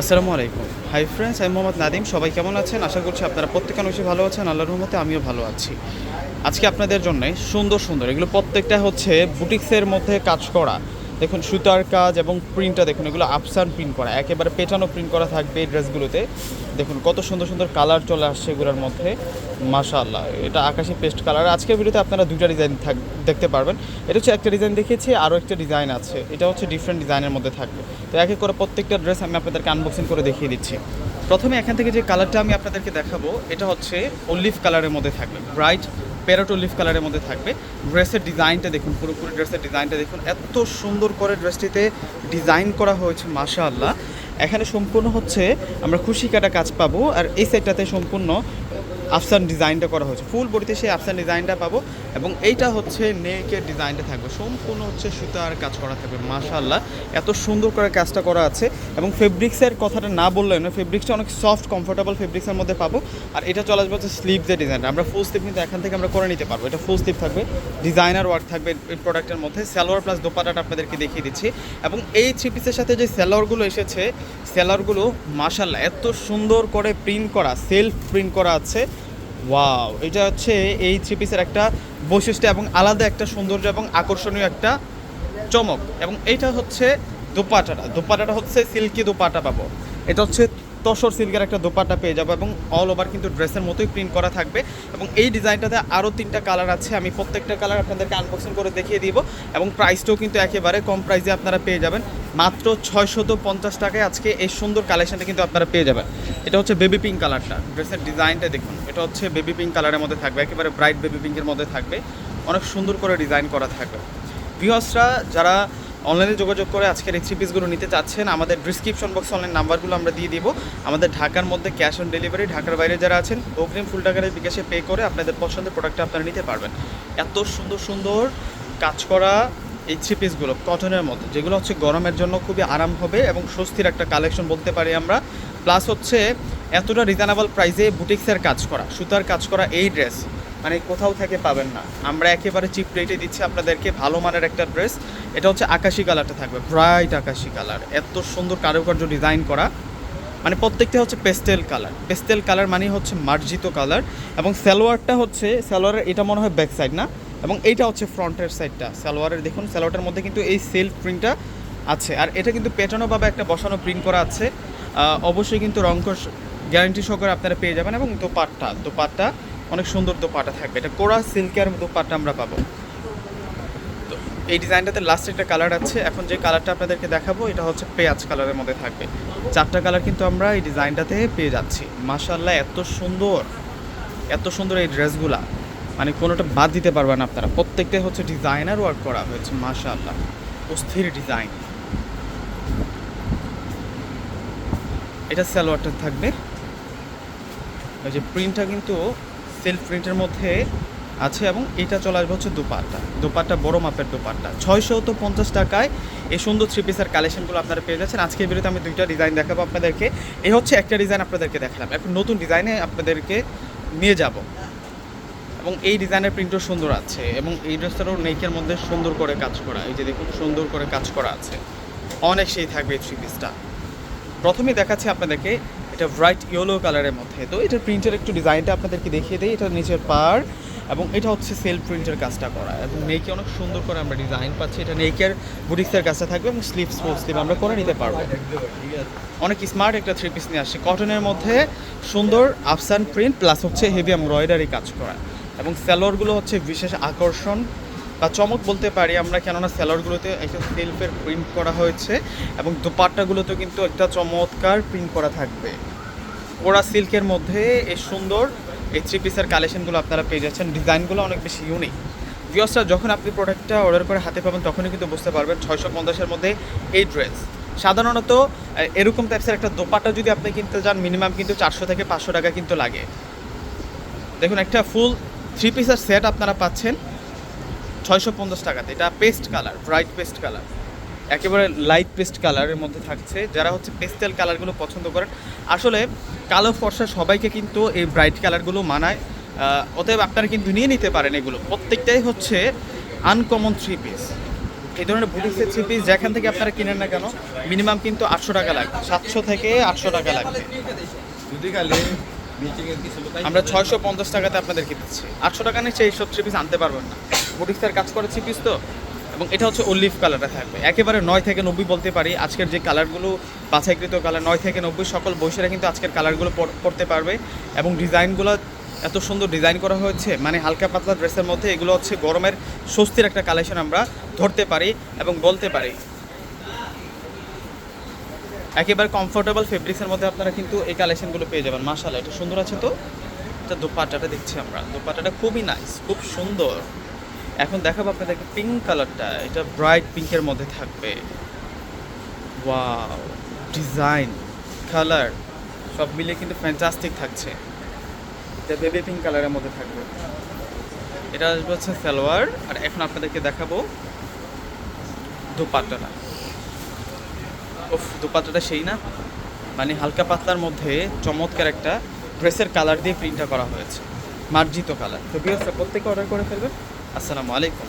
আসসালামু আলাইকুম। Hi friends আমি মোহাম্মদ নাদিম সবাই কেমন আছেন? আশা করছি আপনারা প্রত্যেকে মানুষই ভালো আছেন। আল্লাহর রহমতে আমিও ভালো আছি। আজকে আপনাদের জন্য সুন্দর সুন্দর, এগুলো প্রত্যেকটা হচ্ছে বুটিক্সের মধ্যে কাজ করা। দেখুন, সুতার কাজ এবং প্রিন্টটা দেখুন, এগুলো আপসান প্রিন্ট করা। একেবারে পেটানো প্রিন্ট করা থাকবে এই ড্রেসগুলোতে। দেখুন, কত সুন্দর সুন্দর কালার চলে আসছে এগুলোর মধ্যে। মাশাআল্লাহ, এটা আকাশি পেস্ট কালার আজকের ভিডিওতে আপনারা দুইটা ডিজাইন থাক দেখতে পারবেন। এটা হচ্ছে একটা ডিজাইন দেখিয়েছি, আরও একটা ডিজাইন আছে। এটা হচ্ছে ডিফারেন্ট ডিজাইনের মধ্যে থাকবে। তো এক এক করে প্রত্যেকটা ড্রেস আমি আপনাদেরকে আনবক্সিং করে দেখিয়ে দিচ্ছি। প্রথমে এখান থেকে যে কালারটা আমি আপনাদেরকে দেখাবো, এটা হচ্ছে অলিভ কালারের মধ্যে থাকবে। ব্রাইট প্যারট লিফ কালারের মধ্যে থাকবে। ড্রেসের ডিজাইনটা দেখুন, পুরোপুরি ড্রেসের ডিজাইনটা দেখুন। এত সুন্দর করে ড্রেসটিতে ডিজাইন করা হয়েছে, মাশাআল্লাহ। এখানে সম্পূর্ণ হচ্ছে, আমরা খুশি কাটা কাজ পাবো। আর এই সাইডটাতে সম্পূর্ণ আফসান ডিজাইনটা করা হয়েছে। ফুল বডিতে সেই আফসান ডিজাইনটা পাবো এবং এইটা হচ্ছে নেকের ডিজাইনটা থাকবে। সম্পূর্ণ হচ্ছে সুতার কাজ করা থাকবে, মাশাআল্লাহ। এত সুন্দর করে কাজটা করা আছে এবং ফেব্রিক্সের কথাটা না বললেন না ফেব্রিক্সটা অনেক সফট কমফোর্টেবল ফেব্রিক্সের মধ্যে পাবো। আর এটা চলে আসবে হচ্ছে স্লিভসের ডিজাইনটা আমরা ফুল স্লিভ কিন্তু এখান থেকে আমরা করে নিতে পারব। এটা ফুল স্লিভ থাকবে ডিজাইনার ওয়ার্ক থাকবে এই প্রোডাক্টের মধ্যে। স্যালোয়ার প্লাস দোপাটাটা আপনাদেরকে দেখিয়ে দিচ্ছি। এবং এই থ্রি পিসের সাথে যে স্যালোয়ারগুলো এসেছে স্যালোয়ারগুলো মাশাল্লাহ এত সুন্দর করে প্রিন্ট করা সেলফ প্রিন্ট করা আছে। ওয়াও এটা হচ্ছে এই থ্রি পিসের একটা বৈশিষ্ট্য এবং আলাদা একটা সৌন্দর্য এবং আকর্ষণীয় একটা চমক। এবং এইটা হচ্ছে দোপাটাটা। দোপাটাটা হচ্ছে সিল্কি দোপাটা পাবো। এটা হচ্ছে তসর সিল্কের একটা দোপাটা পেয়ে যাব এবং অল ওভার কিন্তু ড্রেসের মতোই প্রিন্ট করা থাকবে। এবং এই ডিজাইনটাতে আরও তিনটা কালার আছে। আমি প্রত্যেকটা কালার আপনাদেরকে আনবক্সিং করে দেখিয়ে দিব। এবং প্রাইসটাও কিন্তু একেবারে কম প্রাইসে আপনারা পেয়ে যাবেন। মাত্র ছয়শত পঞ্চাশ টাকায় আজকে এই সুন্দর কালেকশনটা কিন্তু আপনারা পেয়ে যাবেন। এটা হচ্ছে বেবি পিঙ্ক কালারটা ড্রেসের ডিজাইনটা দেখুন। এটা হচ্ছে বেবি পিঙ্ক কালারের মধ্যে থাকবে, একেবারে ব্রাইট বেবি পিঙ্কের মধ্যে থাকবে। অনেক সুন্দর করে ডিজাইন করা থাকবে। ভিউয়ার্সরা যারা অনলাইনে যোগাযোগ করে আজকের এই থ্রি পিসগুলো নিতে চাচ্ছেন, আমাদের ডিসক্রিপশন বক্সে অনলাইন নাম্বারগুলো আমরা দিয়ে দিব। আমাদের ঢাকার মধ্যে ক্যাশ অন ডেলিভারি ঢাকার বাইরে যারা আছেন, অগ্রিম ফুল টাকার বিকাশে পে করে আপনাদের পছন্দের প্রোডাক্টটা আপনারা নিতে পারবেন। এত সুন্দর সুন্দর কাজ করা এই থ্রি পিসগুলো কটনের মধ্যে, যেগুলো হচ্ছে গরমের জন্য খুবই আরাম হবে এবং স্বস্তির একটা কালেকশন বলতে পারি আমরা। প্লাস হচ্ছে এতটা রিজনেবল প্রাইসে বুটিক্সের কাজ করা, সুতার কাজ করা এই ড্রেস মানে কোথাও থেকে পাবেন না। আমরা একেবারে চিপ রেটে দিচ্ছি আপনাদেরকে ভালো মানের একটা ড্রেস এটা হচ্ছে আকাশি কালারটা থাকবে ব্রাইট আকাশি কালার এত সুন্দর কারুকার্য ডিজাইন করা। মানে প্রত্যেকটা হচ্ছে পেস্টেল কালার পেস্টেল কালার মানে হচ্ছে মার্জিত কালার এবং সালোয়ারটা হচ্ছে, সালোয়ারের এটা মনে হয় ব্যাক সাইড না? এবং এইটা হচ্ছে ফ্রন্টের সাইডটা, সালোয়ারের। দেখুন, সালোয়ারটার মধ্যে কিন্তু এই সেলফ প্রিন্টটা আছে। আর এটা কিন্তু পেটানোভাবে একটা বসানো প্রিন্ট করা আছে। অবশ্যই কিন্তু রঙ্কশ গ্যারান্টি সহকারে আপনারা পেয়ে যাবেন এবং দোপাট্টা দোপাট্টা, অনেক সুন্দর দোপাট্টা থাকবে। এটা কোরা সিল্কের দোপাট্টা আমরা পাবো। তো এই ডিজাইনটাতে লাস্ট একটা কালার আছে। এখন যে কালারটা আপনাদেরকে দেখাবো, এটা হচ্ছে পেঁয়াজ কালারের মধ্যে থাকবে। চারটা কালার কিন্তু আমরা এই ডিজাইনটাতে পেয়ে যাচ্ছি। মাশাল্লাহ এত সুন্দর এত সুন্দর এই ড্রেসগুলা মানে কোনোটা বাদ দিতে পারবেন আপনারা। প্রত্যেকটাই হচ্ছে ডিজাইনার ওয়ার্ক করা হয়েছে মাশাল্লাহ অস্থির ডিজাইন এটা সালোয়ারটা থাকবে। ওই যে প্রিন্টটা কিন্তু সেলফ প্রিন্টের মধ্যে আছে এবং এটা চলে আসবে হচ্ছে দুপাট্টা। দুপাট্টা বড় মাপের দুপাট্টা। ছয়শো তো পঞ্চাশ টাকায় এই সুন্দর থ্রি পিসের কালেকশনগুলো আপনারা পেয়ে যাচ্ছেন। আজকের ভিডিওতে আমি দুইটা ডিজাইন দেখাবো আপনাদেরকে। এই হচ্ছে একটা ডিজাইন আপনাদেরকে দেখালাম। এখন নতুন ডিজাইনে আপনাদেরকে নিয়ে যাব। এবং এই ডিজাইনের প্রিন্টও সুন্দর আছে এবং এই ড্রেসটারও নেকের মধ্যে সুন্দর করে কাজ করা, এই যে দেখুন, সুন্দর করে কাজ করা আছে। অনেক সেই থাকবে এই থ্রি পিসটা প্রথমে দেখাচ্ছি আপনাদেরকে, এটা ব্রাইট ইয়েলো কালারের মধ্যে। তো এটার প্রিন্টের একটু ডিজাইনটা আপনাদেরকে দেখিয়ে দিই, এটা নিচের পার এবং এটা হচ্ছে সেলফ প্রিন্টের কাজটা করা। এবং নেকে অনেক সুন্দর করে আমরা ডিজাইন পাচ্ছি, এটা নেকের বুটিক্সের কাজটা থাকবে এবং স্লিভ স্পোর্ট স্লিভ আমরা করে নিতে পারব। অনেক স্মার্ট একটা থ্রি পিস নিয়ে আসছে। কটনের মধ্যে সুন্দর আফসান প্রিন্ট প্লাস হচ্ছে হেভি এমব্রয়ডারি কাজ করা। এবং স্যালোয়ারগুলো হচ্ছে বিশেষ আকর্ষণ বা চমক বলতে পারি আমরা, কেননা স্যালোয়ারগুলোতে একটা সেলফের প্রিন্ট করা হয়েছে এবং দোপাট্টাগুলোতে কিন্তু একটা চমৎকার প্রিন্ট করা থাকবে। ওরা সিল্কের মধ্যে এই সুন্দর এই থ্রি পিসের কালেকশনগুলো আপনারা পেয়ে যাচ্ছেন। ডিজাইনগুলো অনেক বেশি ইউনিক ভিওসটা যখন আপনি প্রোডাক্টটা অর্ডার করে হাতে পাবেন, তখনই কিন্তু বুঝতে পারবেন ছয়শো পঞ্চাশের মধ্যে এই ড্রেস সাধারণত এরকম টাইপসের একটা দোপাট্টা যদি আপনি কিনতে যান মিনিমাম কিন্তু চারশো থেকে পাঁচশো টাকা কিন্তু লাগে। দেখুন, একটা ফুল থ্রি পিসের সেট আপনারা পাচ্ছেন ছয়শো পঞ্চাশ টাকাতে। এটা paste colour bright paste colour. একেবারে লাইট পেস্ট কালারের মধ্যে থাকছে। যারা হচ্ছে পেস্টেল কালারগুলো পছন্দ করেন, আসলে কালো ফর্সা সবাইকে কিন্তু এই ব্রাইট কালারগুলো মানায়। অতএব আপনারা কিন্তু নিয়ে নিতে পারেন এগুলো। প্রত্যেকটাই হচ্ছে আনকমন থ্রি পিস এই ধরনের বুটিক্সের থ্রি পিস যেখান থেকে আপনারা কিনেন না কেন মিনিমাম কিন্তু আটশো টাকা লাগবে। সাতশো থেকে আটশো টাকা লাগবে। আমরা ছয়শো পঞ্চাশ টাকাতে আপনাদেরকে দিচ্ছি। আটশো টাকা নিচে এইসব থ্রি পিস আনতে পারবেন না। বুটিক্সের কাজ করে থ্রি পিস তো। এবং এটা হচ্ছে অলিভ কালারটা থাকবে। একেবারে নয় থেকে নব্বই বলতে পারি। আজকের যে কালারগুলো বাছাইকৃত কালার নয় থেকে নব্বই সকল বৈশারা কিন্তু আজকের কালারগুলো পরতে পারবে। এবং ডিজাইনগুলো এত সুন্দর ডিজাইন করা হয়েছে মানে হালকা পাতলা ড্রেসের মধ্যে, এগুলো হচ্ছে গরমের স্বস্তির একটা কালেকশন আমরা ধরতে পারি এবং বলতে পারি। একেবারে কমফোর্টেবল ফেব্রিক্সের মধ্যে আপনারা কিন্তু এই কালেকশনগুলো পেয়ে যাবেন। মাশাআল্লাহ, এটা সুন্দর আছে তো? এটা দোপাট্টাটা দেখছি আমরা। দোপাট্টাটা খুবই নাইস খুব সুন্দর। এখন দেখাবো আপনাদেরকে পিঙ্ক কালারটা এটা ব্রাইট পিঙ্কের মধ্যে থাকবে। ওয়াও ডিজাইন কালার সব মিলিয়ে কিন্তু ফ্যান্টাস্টিক থাকছে। এটা বেবি পিঙ্ক কালারের মধ্যে থাকবে। এটা আসবে হচ্ছে সালোয়ার। আর এখন আপনাদেরকে দেখাবো দোপাট্টাটা। উফ দুপাতাটা সেই না? মানে হালকা পাতলার মধ্যে চমৎকার একটা ড্রেসের কালার দিয়ে প্রিন্টটা করা হয়েছে। মার্জিত কালার। তো বিয়ার্সরা প্রত্যেকে অর্ডার করে ফেলবেন? আসসালামু আলাইকুম।